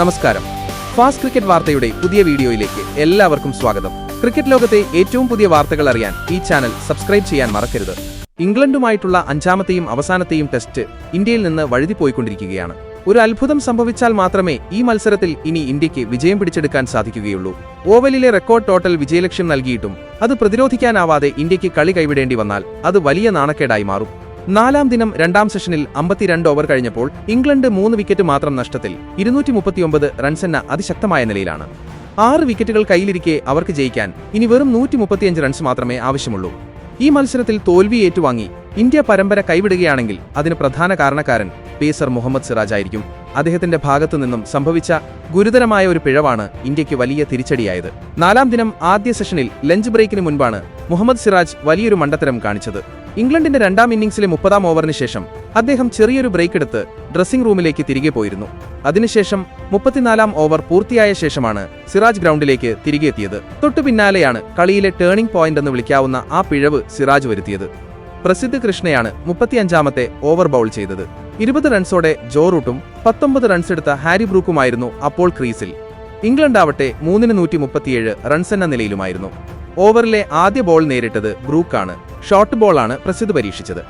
നമസ്കാരം. Fast cricket വാർത്തയുടെ പുതിയ വീഡിയോയിലേക്ക് എല്ലാവർക്കും സ്വാഗതം. ക്രിക്കറ്റ് ലോകത്തെ ഏറ്റവും പുതിയ വാർത്തകൾ അറിയാൻ ഈ ചാനൽ സബ്സ്ക്രൈബ് ചെയ്യാൻ മറക്കരുത്. ഇംഗ്ലണ്ടുമായിട്ടുള്ള അഞ്ചാമത്തെയും അവസാനത്തെയും ടെസ്റ്റ് ഇന്ത്യയിൽ നിന്ന് വഴുതിപ്പോയിക്കൊണ്ടിരിക്കുകയാണ് ഒരു അത്ഭുതം സംഭവിച്ചാൽ മാത്രമേ ഈ മത്സരത്തിൽ ഇനി ഇന്ത്യയ്ക്ക് വിജയം പിടിച്ചെടുക്കാൻ സാധിക്കുകയുള്ളൂ. ഓവലിലെ റെക്കോർഡ് ടോട്ടൽ വിജയലക്ഷ്യം നൽകിയിട്ടും അത് പ്രതിരോധിക്കാനാവാതെ ഇന്ത്യയ്ക്ക് കളി കൈവിടേണ്ടി വന്നാൽ അത് വലിയ നാണക്കേടായി മാറും. നാലാം ദിനം രണ്ടാം സെഷനിൽ അമ്പത്തിരണ്ട് ഓവർ കഴിഞ്ഞപ്പോൾ ഇംഗ്ലണ്ട് മൂന്ന് വിക്കറ്റ് മാത്രം നഷ്ടത്തിൽ ഇരുന്നൂറ്റി മുപ്പത്തിയൊമ്പത് റൺസെന്ന അതിശക്തമായ നിലയിലാണ്. ആറ് വിക്കറ്റുകൾ കയ്യിലിരിക്കെ അവർക്ക് ജയിക്കാൻ ഇനി വെറും നൂറ്റി മുപ്പത്തിയഞ്ച് റൺസ് മാത്രമേ ആവശ്യമുള്ളൂ. ഈ മത്സരത്തിൽ തോൽവി ഏറ്റുവാങ്ങി ഇന്ത്യ പരമ്പര കൈവിടുകയാണെങ്കിൽ അതിന് പ്രധാന കാരണക്കാരൻ പേസർ മുഹമ്മദ് സിറാജ് ആയിരിക്കും. അദ്ദേഹത്തിന്റെ ഭാഗത്തു നിന്നും സംഭവിച്ച ഗുരുതരമായ ഒരു പിഴവാണ് ഇന്ത്യയ്ക്ക് വലിയ തിരിച്ചടിയായത്. നാലാം ദിനം ആദ്യ സെഷനിൽ ലഞ്ച് ബ്രേക്കിന് മുൻപാണ് മുഹമ്മദ് സിറാജ് വലിയൊരു മണ്ടത്തരം കാണിച്ചത്. ഇംഗ്ലണ്ടിന്റെ രണ്ടാം ഇന്നിംഗ്സിലെ മുപ്പതാം ഓവറിന് ശേഷം അദ്ദേഹം ചെറിയൊരു ബ്രേക്ക് എടുത്ത് ഡ്രസ്സിംഗ് റൂമിലേക്ക് തിരികെ പോയിരുന്നു. അതിനുശേഷം മുപ്പത്തിനാലാം ഓവർ പൂർത്തിയായ ശേഷമാണ് സിറാജ് ഗ്രൗണ്ടിലേക്ക് തിരികെ എത്തിയത്. തൊട്ടു പിന്നാലെയാണ് കളിയിലെ ടേണിംഗ് പോയിന്റ് എന്ന് വിളിക്കാവുന്ന ആ പിഴവ് സിറാജ് വരുത്തിയത്. പ്രസിദ്ധ കൃഷ്ണയാണ് മുപ്പത്തിയഞ്ചാമത്തെ ഓവർ ബൗൾ ചെയ്തത്. ഇരുപത് റൺസോടെ ജോ റൂട്ടും പത്തൊമ്പത് റൺസ് എടുത്ത ഹാരി ബ്രൂക്കുമായിരുന്നു അപ്പോൾ ക്രീസിൽ. ഇംഗ്ലണ്ട് ആവട്ടെ മൂന്നിന് നൂറ്റി മുപ്പത്തിയേഴ് റൺസ് എന്ന നിലയിലുമായിരുന്നു. ഓവറിലെ ആദ്യ ബോൾ നേരിട്ടത് ബ്രൂക്കാണ്. ഷോർട്ട് ബോളാണ് പ്രസിദ്ധ പരീക്ഷിച്ചത്.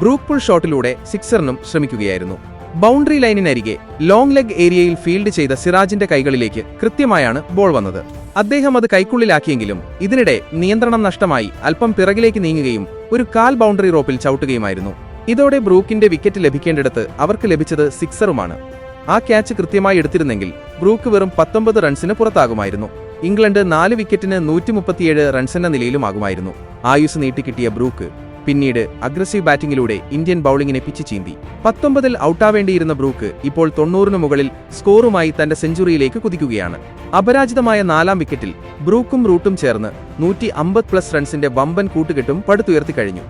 ബ്രൂക്ക് പുൾ ഷോട്ടിലൂടെ സിക്സറിനും ശ്രമിക്കുകയായിരുന്നു. ബൗണ്ടറി ലൈനിനരികെ ലോങ് ലെഗ് ഏരിയയിൽ ഫീൽഡ് ചെയ്ത സിറാജിന്റെ കൈകളിലേക്ക് കൃത്യമായാണ് ബോൾ വന്നത്. അദ്ദേഹം അത് കൈക്കുള്ളിലാക്കിയെങ്കിലും ഇതിനിടെ നിയന്ത്രണം നഷ്ടമായി അല്പം പിറകിലേക്ക് നീങ്ങുകയും ഒരു കാൽ ബൗണ്ടറി റോപ്പിൽ ചവിട്ടുകയുമായിരുന്നു. ഇതോടെ ബ്രൂക്കിന്റെ വിക്കറ്റ് ലഭിക്കേണ്ടിടത്ത് അവർക്ക് ലഭിച്ചത് സിക്സറുമാണ്. ആ ക്യാച്ച് കൃത്യമായി എടുത്തിരുന്നെങ്കിൽ ബ്രൂക്ക് വെറും പത്തൊമ്പത് റൺസിന് പുറത്താകുമായിരുന്നു. ഇംഗ്ലണ്ട് നാല് വിക്കറ്റിന് നൂറ്റി റൺസെന്ന നിലയിലുമാകുമായിരുന്നു. ആയുസ് നീട്ടിക്കിട്ടിയ ബ്രൂക്ക് പിന്നീട് അഗ്രസീവ് ബാറ്റിംഗിലൂടെ ഇന്ത്യൻ ബൌളിംഗിനെ പിച്ചു ചീന്തി. പത്തൊമ്പതിൽ ഔട്ടാവേണ്ടിയിരുന്ന ബ്രൂക്ക് ഇപ്പോൾ തൊണ്ണൂറിന് മുകളിൽ സ്കോറുമായി തന്റെ സെഞ്ചുറിയിലേക്ക് കുതിക്കുകയാണ്. അപരാജിതമായ നാലാം വിക്കറ്റിൽ ബ്രൂക്കും റൂട്ടും ചേർന്ന് നൂറ്റി അമ്പത് പ്ലസ് റൺസിന്റെ വമ്പൻ കൂട്ടുകെട്ടും പടുത്തുയർത്തി കഴിഞ്ഞു.